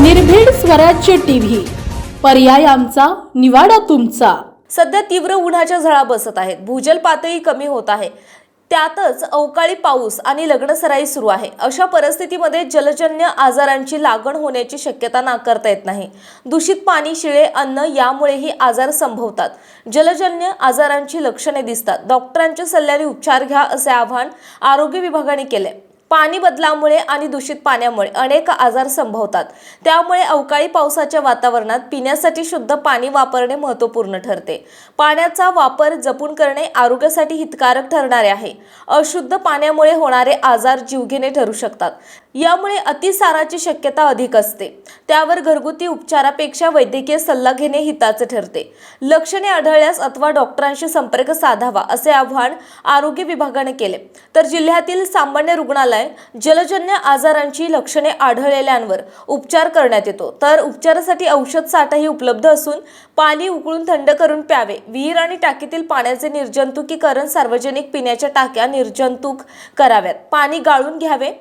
निर्भीड स्वराज्य टीव्ही. पर्याय आमचा निवाडा तुमचा. सध्या तीव्र उन्हाच्या झळा बसत आहेत. भूजल पातळी कमी होत आहे. त्यातच अवकाळी पाऊस आणि लग्नसराई सुरू आहे. अशा परिस्थितीमध्ये जलजन्य आजारांची लागण होण्याची शक्यता नाकारता येत नाही. दूषित पाणी शिळे अन्न यामुळेही आजार संभवतात. जलजन्य आजारांची लक्षणे दिसतात. डॉक्टरांच्या सल्ल्याने उपचार घ्या असे आवाहन आरोग्य विभागाने केले. पाणी बदलामुळे आणि दूषित पाण्यामुळे अनेक आजार संभवतात. त्यामुळे अवकाळी पावसाच्या वातावरणात पिण्यासाठी शुद्ध पाणी वापरणे महत्त्वपूर्ण ठरते. पाण्याचा वापर जपून करणे आरोग्यासाठी हितकारक ठरणारे आहे. अशुद्ध पाण्यामुळे होणारे आजार जीवघेणे ठरू शकतात. यामुळे अतिसाराची शक्यता अधिक असते. त्यावर घरगुती उपचारापेक्षा वैद्यकीय सल्ला घेणे हिताचे ठरते. लक्षणे आढळल्यास अथवा डॉक्टरांशी संपर्क साधावा असे आव्हान आरोग्य विभागाने केले. तर जिल्ह्यातील सामान्य रुग्णालय जलजन्य आजारांची लक्षणे आढळलेल्यांवर उपचार करण्यात येतो. तर उपचारासाठी औषध साठाही उपलब्ध असून पाणी उकळून थंड करून प्यावे. विहीर आणि टाकीतील पाण्याचे निर्जंतुकीकरण सार्वजनिक पिण्याच्या टाक्या निर्जंतुक कराव्यात. पाणी गाळून घ्यावे.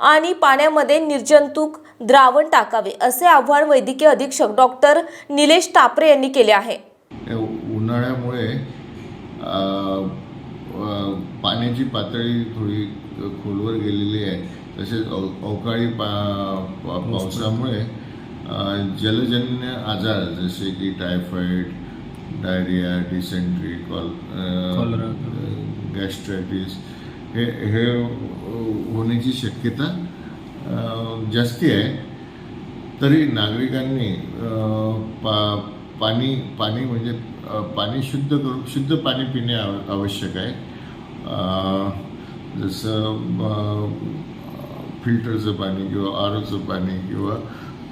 आणि पाण्यामध्ये निर्जंतुक द्रावण टाकावे असे आव्हान वैद्यकीय अधीक्षक डॉक्टर निलेश टापरे यांनी केले आहे. उन्हाळ्यामुळे पाण्याची पातळी थोडी खोलवर गेलेली आहे. तसेच अव अवकाळी पा पा- पावसामुळे जलजन्य आजार जसे की टायफॉईड डायरिया डिसेंट्री कॉल कॉलरा. गॅस्ट्रायटिस हे हे होण्याची शक्यता जास्ती आहे. तरी नागरिकांनी पा पाणी पाणी म्हणजे पाणी शुद्ध करून शुद्ध पाणी पिणे आव- आवश्यक आहे. जसं फिल्टरचं पाणी किंवा आरोचं पाणी किंवा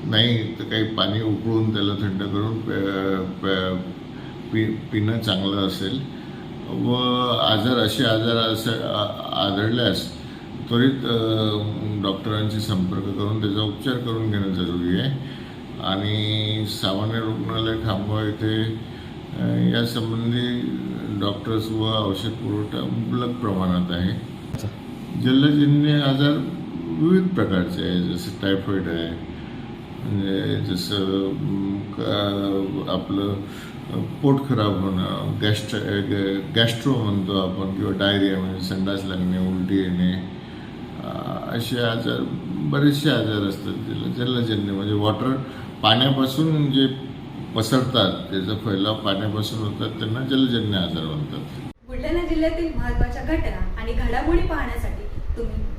नाही तर काही पाणी उकळून त्याला थंड करून प्या- पि पिणं चांगलं असेल. व आजार असे आजार असे आढळल्यास त्वरित डॉक्टरांशी संपर्क करून त्याचा उपचार करून घेणं जरुरी आहे. आणि सामान्य रुग्णालय खामगाव येथे यासंबंधी डॉक्टर्स व औषध पुरवठा मुबलक प्रमाणात आहे. जलजन्य आजार विविध प्रकारचे आहे जसं टायफॉईड आहे म्हणजे जसं आपलं पोट खराब होणं गॅस्ट्र गॅस्ट्रो म्हणतो आपण किंवा डायरिया म्हणजे संडास लागणे उलटी येणे असे आजार बरेचसे आजार असतात त्याला जलजन्य म्हणजे वॉटर पाण्यापासून जे पसरतात त्याचा फैलाव पाण्यापासून होतात त्यांना जलजन्य आजार म्हणतात. बुलढाणा जिल्ह्यातील महत्त्वाच्या घटना आणि घडामोडी पाहण्यासाठी